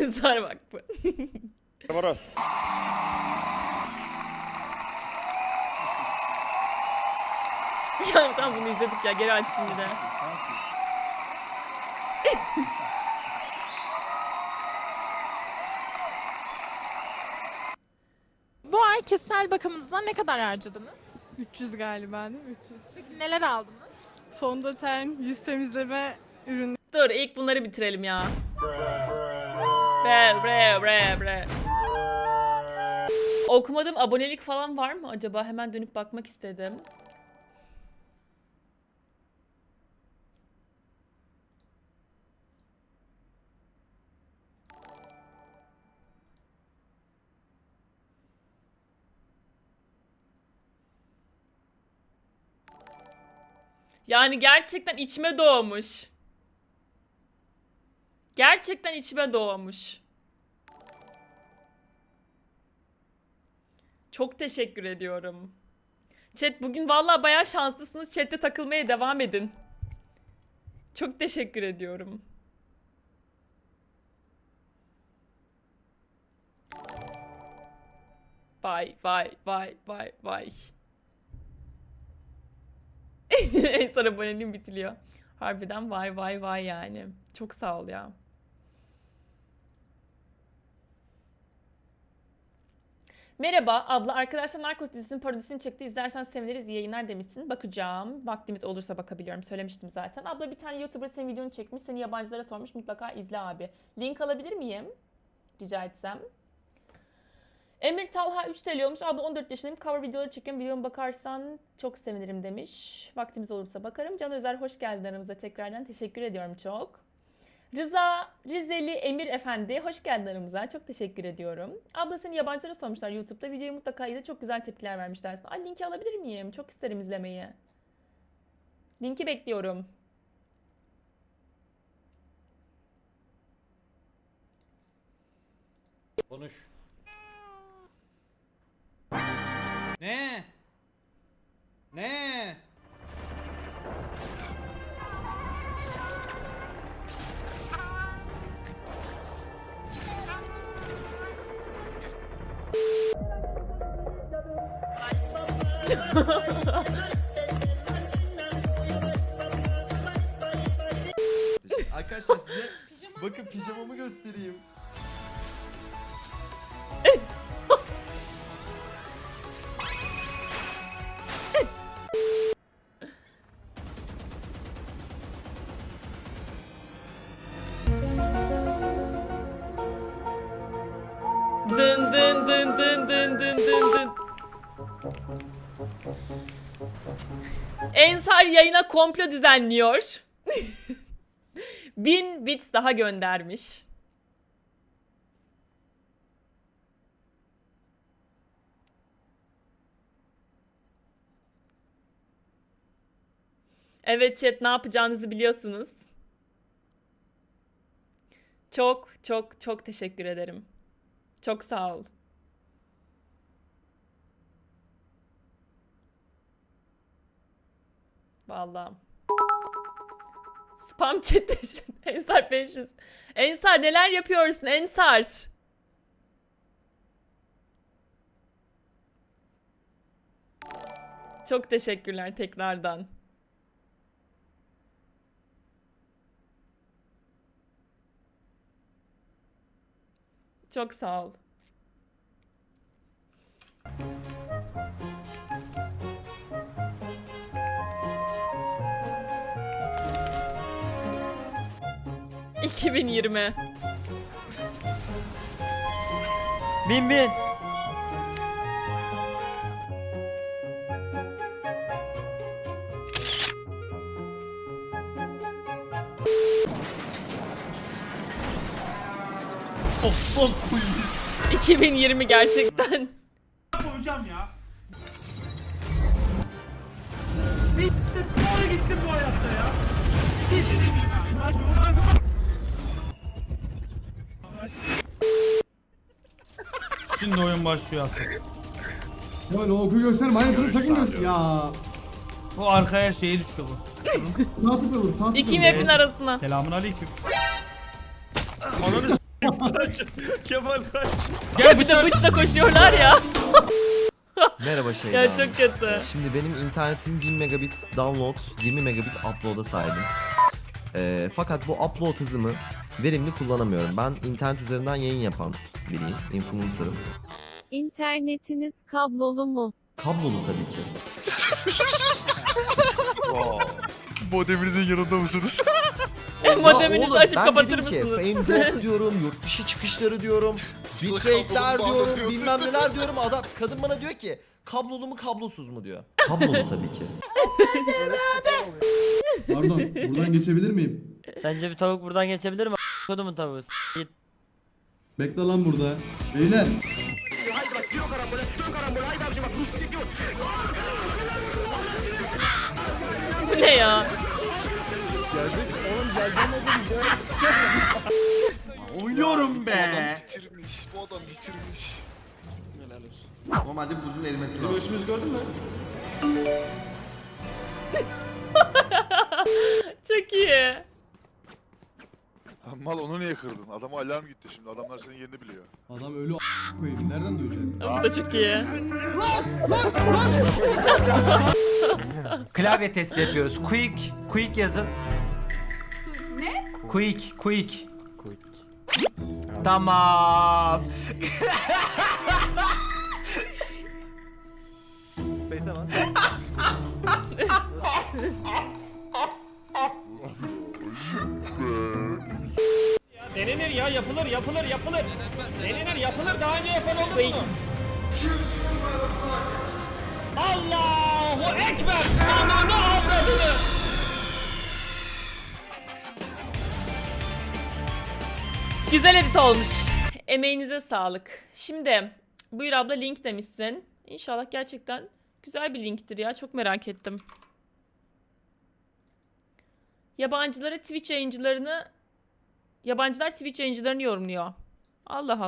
Ensar bak bu. Barbaros. ya tamam bunu izledik ya geri açtım bir de. Bu ay kişisel bakımınızdan ne kadar harcadınız? 300 galiba değil mi? 300. Peki neler aldınız? Fondöten, yüz temizleme ürünleri. Dur ilk bunları bitirelim ya. Bre bre bre bre. Okumadığım abonelik falan var mı acaba? Hemen dönüp bakmak istedim. Yani gerçekten içime doğmuş. Gerçekten içime doğmuş. Çok teşekkür ediyorum. Chat bugün vallahi bayağı şanslısınız. Chat'te takılmaya devam edin. Çok teşekkür ediyorum. Vay vay vay vay vay. en son aboneliğim bitiliyor. Harbiden vay vay vay yani. Çok sağ ol ya. Merhaba abla arkadaşlar Narcos dizisinin parodisini çekti izlersen seviniriz yayınlar demişsin bakacağım vaktimiz olursa bakabiliyorum söylemiştim zaten abla bir tane youtuber senin videonu çekmiş seni yabancılara sormuş mutlaka izle abi link alabilir miyim rica etsem Emir Talha 3 TL olmuş. Abla 14 yaşındayım. Cover videoları çekiyorum. Videoma bakarsan çok sevinirim demiş. Vaktimiz olursa bakarım. Can Özer hoş geldin aramıza tekrardan. Teşekkür ediyorum çok. Rıza Rizeli Emir Efendi hoş geldin aramıza. Çok teşekkür ediyorum. Abla seni yabancılara sormuşlar YouTube'da. Videoyu mutlaka izle. Çok güzel tepkiler vermişler. Ay linki alabilir miyim? Çok isterim izlemeyi. Linki bekliyorum. Konuş. Arkadaşlar size bakın pijamamı göstereyim. Dın dın dın dın dın dın dın dın. Ensar yayına komplo düzenliyor. Bin bits daha göndermiş. Evet chat ne yapacağınızı biliyorsunuz. Çok çok çok teşekkür ederim. Çok sağ ol. Vallahi. Spam chat'te Ensar 500. Ensar neler yapıyorsun Ensar? Çok teşekkürler tekrardan. Çok sağ ol. ...2020. Bin bin. Toplam koyayım. 2020 gerçekten. koyacağım ya. Bitti, doğru gittim bu hayatta ya. Bitti. Şimdi oyun başlıyor aslında. Ya logo gösterme aynısını sakın göster. Ya. Bu arkaya şeyi düşüyor bu. Sağ tıkla vur. Sağ tıkla İki vur. map'in arasına. Selamun aleyküm. Ananı s**eyim Kemal kaç. Ya bir de bıçla koşuyorlar ya. Merhaba Şeyda. Ya çok kötü. Şimdi benim internetim 1000 megabit download, 20 megabit upload'a sahibim. Ee, fakat bu upload hızımı verimli kullanamıyorum. Ben internet üzerinden yayın yapan biriyim, influencer'ım. İnternetiniz kablolu mu? Kablolu tabii ki. Modeminizin yanında mısınız? Modeminizi oğlum, açıp ben kapatır dedim ki, mısınız? Fame drop diyorum, yurt dışı çıkışları diyorum, bitrate'ler diyorum, bilmem neler diyorum. Adam, kadın bana diyor ki kablolu mu kablosuz mu diyor. Kablolu tabii ki. Pardon buradan geçebilir miyim? Sence bir tavuk buradan geçebilir mi? Kodumun tavuğu. Git. Bekle lan burada. Beyler. Bu ne ya? Uyuyorum be. Bitirmiş. Bu adam bitirmiş. Normalde buzun erimesi lazım. Ölçümüzü gördün mü? Çok iyi. Mal onu niye kırdın? Adama alarm gitti şimdi. Adamlar senin yerini biliyor. Adam ölü a- koyayım. Nereden duyacak? Bu da çok iyi. Klavye testi yapıyoruz. Quick, quick yazın. Ne? Quick, quick. Tamam. Denenir ya yapılır yapılır yapılır. Denenir yapılır daha önce yapan oldu mu? Allahu Ekber! Ananı avradını! Güzel edit olmuş. Emeğinize sağlık. Şimdi buyur abla link demişsin. İnşallah gerçekten güzel bir linktir ya. Çok merak ettim. Yabancılara Twitch yayıncılarını yabancılar Twitch yayıncılarını yorumluyor. Allah Allah.